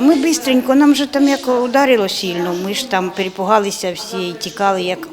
бистренько, нам же там як ударило сильно. Ми ж там перепугалися всі і тікали, як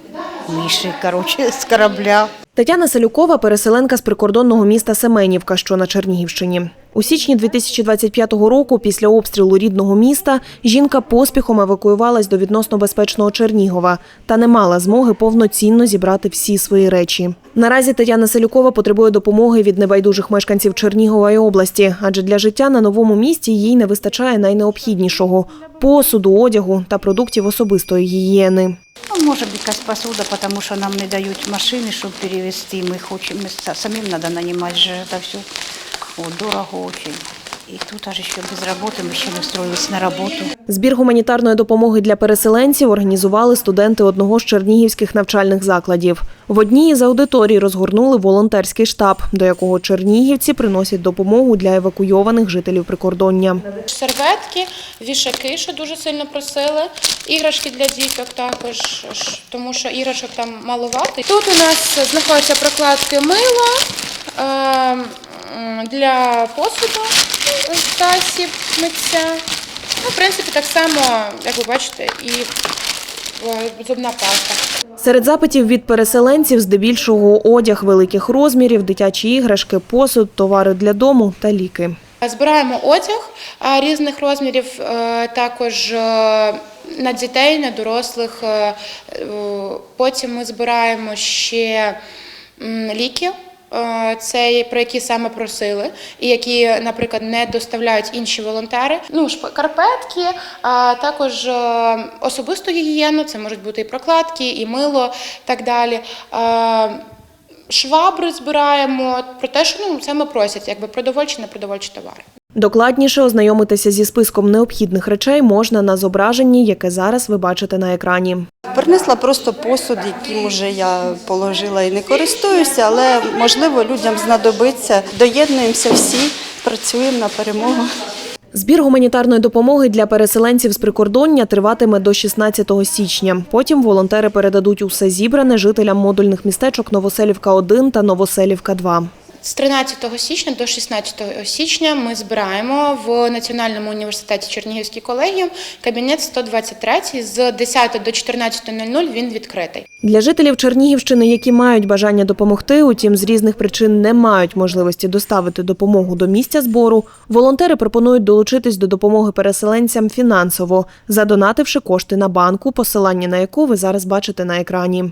миші, коротше, з корабля. Тетяна Селюкова – переселенка з прикордонного міста Семенівка, що на Чернігівщині. У січні 2025 року, після обстрілу рідного міста, жінка поспіхом евакуювалась до відносно безпечного Чернігова та не мала змоги повноцінно зібрати всі свої речі. Наразі Тетяна Селюкова потребує допомоги від небайдужих мешканців Чернігова області, адже для життя на новому місці їй не вистачає найнеобхіднішого – посуду, одягу та продуктів особистої гігієни. Ну, може бути якась посуда, тому що нам не дають машини, щоб перевезти. Ми хочемо, самим треба нанімати це все. Дорого очень. І тут аж ще без роботи, ми ще не встроїлись на роботу. Збір гуманітарної допомоги для переселенців організували студенти одного з чернігівських навчальних закладів. В одній із аудиторій розгорнули волонтерський штаб, до якого чернігівці приносять допомогу для евакуйованих жителів прикордоння. Серветки, вішаки, що дуже сильно просили, іграшки для діток також, тому що іграшок там маловато. Тут у нас знаходяться прокладки мила е, для посуду, засіб миття. Ну, в принципі, так само, як ви бачите, і е, зубна паста. Серед запитів від переселенців здебільшого одяг великих розмірів, дитячі іграшки, посуд, товари для дому та ліки. Збираємо одяг різних розмірів, е, також е, на дітей, на дорослих. Потім ми збираємо ще ліки. Е, Це про які саме просили, і які, наприклад, не доставляють інші волонтери. Ну, карпетки, а також е, особисту гігієну, це можуть бути і прокладки, і мило, так далі. Е, Швабри збираємо про те, що ну саме просять, якби продовольчі, непродовольчі товари. Докладніше ознайомитися зі списком необхідних речей можна на зображенні, яке зараз ви бачите на екрані. Принесла просто посуд, яким уже я положила і не користуюся, але можливо людям знадобиться. Доєднуємося всі, працюємо на перемогу. Збір гуманітарної допомоги для переселенців з прикордоння триватиме до 16 січня. Потім волонтери передадуть усе зібране жителям модульних містечок Новоселівка 1 та Новоселівка 2. З 13 січня до 16 січня ми збираємо в Національному університеті Чернігівський колегіум кабінет 123 з 10 до 14.00 він відкритий. Для жителів Чернігівщини, які мають бажання допомогти, утім з різних причин не мають можливості доставити допомогу до місця збору, волонтери пропонують долучитись до допомоги переселенцям фінансово, задонативши кошти на банку, посилання на яку ви зараз бачите на екрані.